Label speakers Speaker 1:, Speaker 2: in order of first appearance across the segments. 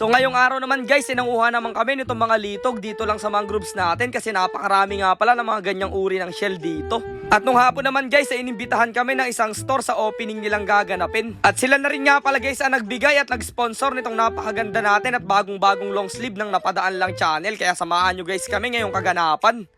Speaker 1: So ngayong araw naman guys, sinanguha naman kami nitong mga litog dito lang sa mga groups natin kasi napakarami nga pala ng mga ganyang uri ng shell dito. At nung hapon naman guys, ay inimbitahan kami ng isang store sa opening nilang gaganapin. At sila na rin nga pala guys ang nagbigay at nag-sponsor nitong napakaganda natin at bagong-bagong long sleeve ng napadaan lang channel. Kaya samahan nyo guys kami ngayong kaganapan.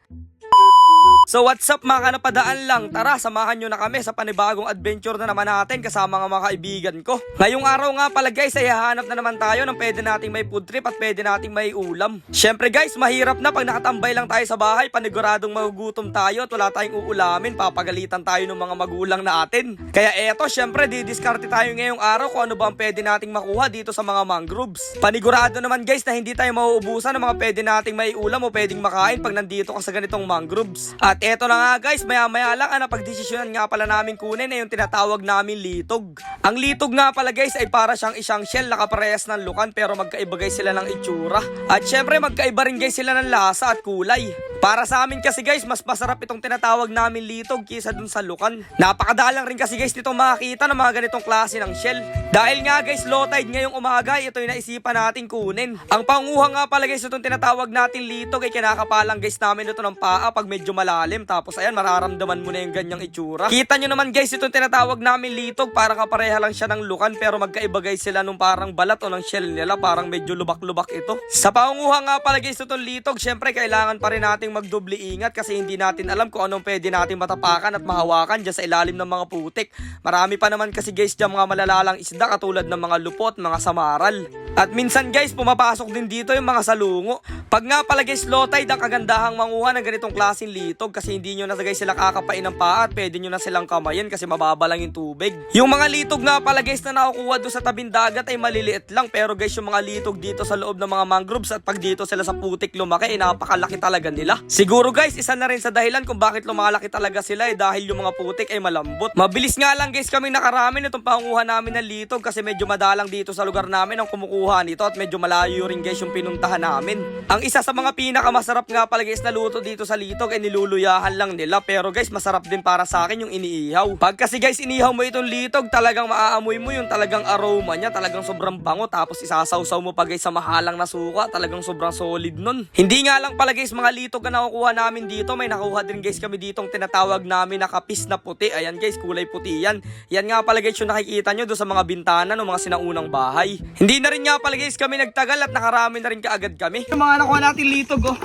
Speaker 1: So what's up mga kanapadaan lang? Tara, samahan nyo na kami sa panibagong adventure na naman natin kasama ng mga kaibigan ko. Ngayong araw nga pala guys ay hahanap na naman tayo ng pwede nating may food trip at pwede nating may ulam. Syempre guys, mahirap na pag nakatambay lang tayo sa bahay, paniguradong magugutom tayo at wala tayong uulamin, papagalitan tayo ng mga magulang natin. Kaya eto, syempre didiskarte tayo ngayong araw kung ano ba ang pwede nating makuha dito sa mga mangroves. Panigurado naman guys na hindi tayo mauubusan ng mga pwede nating may ulam o pwedeng makain pag nandito ka sa ganitong mangroves. At eto na nga guys, maya maya lang ang napagdesisyonan nga pala namin kunin ay yung tinatawag namin litog. Ang litog nga pala guys ay para siyang isang shell na kaparehas ng lukan pero magkaiba guys sila ng itsura. At syempre magkaiba rin guys sila ng lasa at kulay. Para sa amin kasi guys, mas masarap itong tinatawag namin litog kisa dun sa lukan. Napakadalang rin kasi guys nitong makakita ng mga ganitong klase ng shell. Dahil nga guys, low tide ngayong umaga, ito yung naisipan natin kunin. Ang panguha nga pala guys itong tinatawag natin litog ay kinakapalang guys namin ito ng paa pag medyo malalim. Tapos ayan, mararamdaman mo na yung ganyang itsura. Kita nyo naman guys, itong tinatawag namin litog, parang kapareha lang siya ng lukan pero magkaiba guys sila nung parang balat o ng shell nila, parang medyo lubak-lubak ito. Sa panguha nga pala guys itong litog, syempre kailangan pa rin nating magdubli ingat kasi hindi natin alam kung anong pwede natin matapakan at mahawakan dyan sa ilalim ng mga putik. Marami pa naman kasi guys dyan mga malalalang isda katulad ng mga lupot, mga samaral. At minsan guys, pumapasok din dito yung mga salungo. Pag nga pala guys, low tide ang kagandahang manguha ng ganitong klaseng litog kasi hindi nyo na guys sila kakapain ng paa at pwede nyo na silang kamayin kasi mababa lang yung tubig. Yung mga litog nga pala guys na nakukuha doon sa tabing dagat ay maliliit lang pero guys yung mga litog dito sa loob ng mga mangroves at pag dito sila sa putik lumaki ay napakalaki talaga nila. Siguro guys, isa na rin sa dahilan kung bakit lumalaki talaga sila eh dahil yung mga putik ay malambot. Mabilis nga lang guys kami nakarami nitong panguha namin ng litog kasi medyo madalang dito sa lugar namin ang kumukuha nito at medyo malayo rin guys yung pinuntahan namin. Ang isa sa mga pinakamasarap nga pala guys na luto dito sa litog ay niluluyahan lang nila pero guys masarap din para sa akin yung iniihaw. Pag kasi guys inihaw mo itong litog talagang maaamoy mo yung talagang aroma niya talagang sobrang bango tapos isasawsaw mo pa guys sa mahalang na suka talagang sobrang solid nun. Hindi nga lang pala guys mga litog na nakukuha namin dito may nakuha din guys kami ditong tinatawag namin na kapis na puti. Ayan guys kulay puti yan. Yan nga pala guys yung nakikita nyo doon sa mga bintana ng mga sinaunang bahay. Hindi na rin nga pala guys kami nagtagal at nakarami na rin kaagad kami. Yung mga nakuha natin litog oh.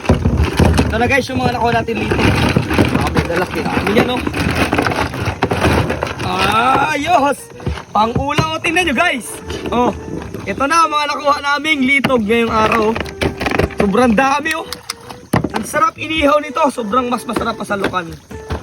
Speaker 1: Ito na guys yung mga nakuha natin litog. Grabe dalaki. Dami yan oh. Ayos! Pang ulam o tingnan nyo guys. Oh, ito na mga nakuha naming litog ngayong araw. oh. Sobrang dami oh. Ang sarap inihaw nito. Sobrang mas masarap pa sa lukan.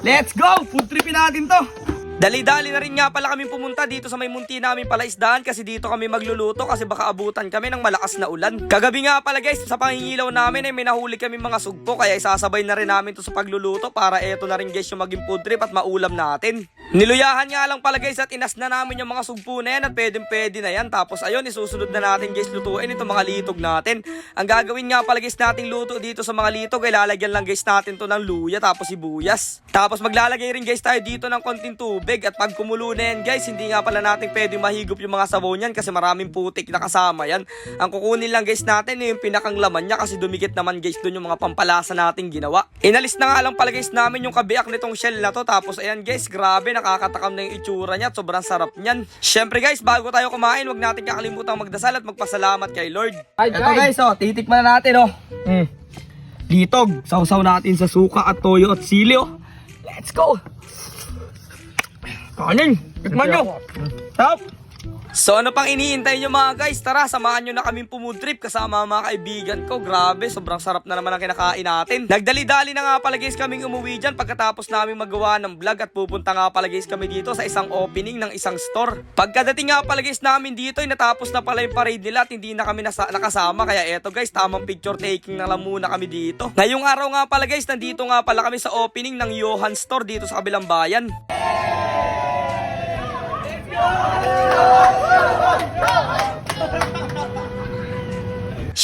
Speaker 1: Let's go! Food tripin natin to. Dali-dali na rin nga pala kami pumunta dito sa may munti namin pala isdaan kasi dito kami magluluto kasi baka abutan kami ng malakas na ulan. Kagabi nga pala guys, sa pangingilaw namin ay may nahuli kami mga sugpo kaya isasabay na rin namin to sa pagluluto para eto na rin guys yung maging food trip at maulam natin. Niluyahan nga lang pala guys at inas na namin yung mga sugpo na yan at pwedeng pwede na yan. Tapos ayun, isusunod na natin guys lutuin itong mga litog natin. Ang gagawin nga pala guys nating luto dito sa mga litog ay lalagyan lang guys natin to ng luya tapos sibuyas. Tapos maglalagay rin guys tayo dito ng konting tubig at pag kumulo na yan guys, hindi nga pala natin pwedeng mahigop yung mga sabaw niyan kasi maraming putik na kasama yan. Ang kukunin lang guys natin yung pinakang laman niya kasi dumikit naman guys doon yung mga pampalasa nating ginawa. Inalis na nga lang pala guys namin yung kabiyak nitong shell na to tapos ayan guys, grabe nakakatakam na yung itsura niya at sobrang sarap niyan. Syempre guys, bago tayo kumain, wag natin kakalimutan magdasal at magpasalamat kay Lord. Ito guys, oh, titikman na natin oh. Mm. Litog, sausaw natin sa suka at toyo at sili oh. Let's go! Kanin! Tikman nyo! Stop! So ano pang iniintay nyo mga guys? Tara, samahan nyo na kaming pumud trip kasama ang mga kaibigan ko. Grabe, sobrang sarap na naman ang kinakain natin. Nagdali-dali na nga pala guys kaming umuwi dyan pagkatapos namin magawa ng vlog at pupunta nga pala guys kami dito sa isang opening ng isang store. Pagkadating nga pala guys namin dito ay natapos na pala yung parade nila at hindi na kami nasa- nakasama. Kaya eto guys, tamang picture taking na lang muna kami dito. Ngayong araw nga pala guys, nandito nga pala kami sa opening ng Johan Store dito sa kabilang bayan.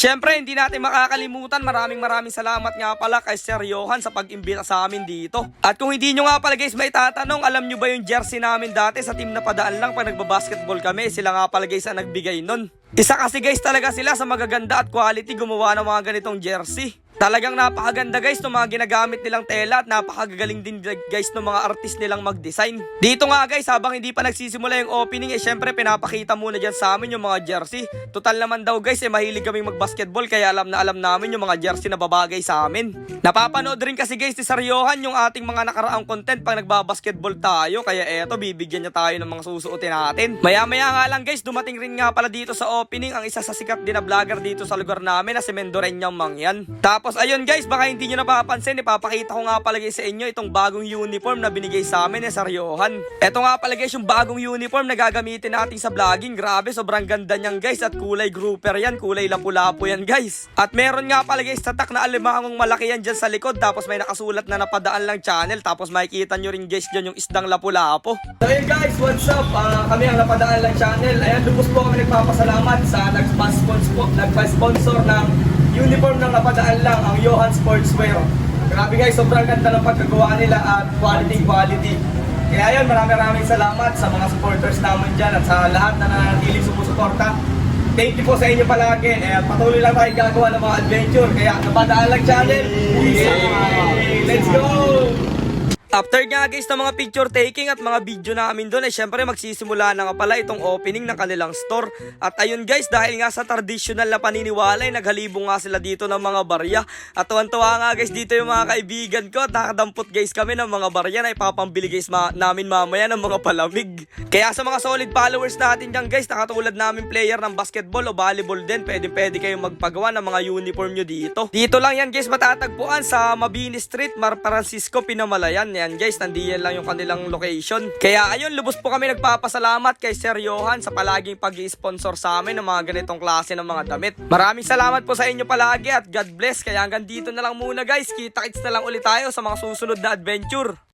Speaker 1: Syempre, hindi natin makakalimutan. Maraming maraming salamat nga pala kay Sir Johan sa pag-imbita sa amin dito. At kung hindi nyo nga pala guys may tatanong, alam nyo ba yung jersey namin dati sa team na padaan lang pag nagbabasketball kami? Sila nga pala guys ang nagbigay nun. Isa kasi guys talaga sila sa magaganda at quality gumawa ng mga ganitong jersey. Talagang napakaganda guys ng mga ginagamit nilang tela at napakagagaling din guys ng mga artist nilang mag-design. Dito nga guys, habang hindi pa nagsisimula yung opening, eh syempre pinapakita muna dyan sa amin yung mga jersey. Total naman daw guys, eh mahilig kaming mag-basketball kaya alam na alam namin yung mga jersey na babagay sa amin. Napapanood rin kasi guys ni Sir Johan yung ating mga nakaraang content pag nagbabasketball tayo. Kaya eto, bibigyan niya tayo ng mga susuotin natin. Maya-maya nga lang guys, dumating rin nga pala dito sa opening ang isa sa sikat din na vlogger dito sa lugar namin na si Mendoreñang Mangyan. Tapos ayun guys, baka hindi nyo napapansin, ipapakita ko nga pala guys sa inyo itong bagong uniform na binigay sa amin ni Sir Johan. Ito nga pala guys yung bagong uniform na gagamitin natin sa vlogging. Grabe, sobrang ganda niyan guys at kulay grouper yan, kulay lapu-lapu yan guys. At meron nga pala guys tatak na alimangong malaki yan dyan sa likod tapos may nakasulat na napadaan lang channel tapos makikita nyo rin guys dyan yung isdang lapu-lapu. So hey guys, what's up? Ah, kami ang napadaan lang channel. Ayan, lubos po kami nagpapasalamat sa nagpa-sponsor ng uniform ng napadaan lang ang Johan Sportswear. Grabe guys, sobrang ganda ng pagkagawa nila at quality quality. Kaya yun, maraming maraming salamat sa mga supporters namin dyan at sa lahat na nanatiling sumusuporta. Thank you po sa inyo palagi. Eh, patuloy lang tayo gagawa ng mga adventure. Kaya napadaan lang channel. Yay! Let's go! After nga guys ng mga picture taking at mga video namin doon ay syempre magsisimula na nga pala itong opening ng kanilang store. At ayun guys dahil nga sa traditional na paniniwala ay naghalibong nga sila dito ng mga barya. At tuwan-tuwa nga guys dito yung mga kaibigan ko at nakadampot guys kami ng mga barya na ipapambili guys ma- namin mamaya ng mga palamig. Kaya sa mga solid followers natin dyan guys nakatulad namin player ng basketball o volleyball din pwede pwede kayong magpagawa ng mga uniform nyo dito. Dito lang yan guys matatagpuan sa Mabini Street, Mar Francisco, Pinamalayan. Yan guys, nandiyan lang yung kanilang location. Kaya ayun, lubos po kami nagpapasalamat kay Sir Johan sa palaging pag sponsor sa amin ng mga ganitong klase ng mga damit. Maraming salamat po sa inyo palagi at God bless. Kaya hanggang dito na lang muna guys. Kita-kits na lang ulit tayo sa mga susunod na adventure.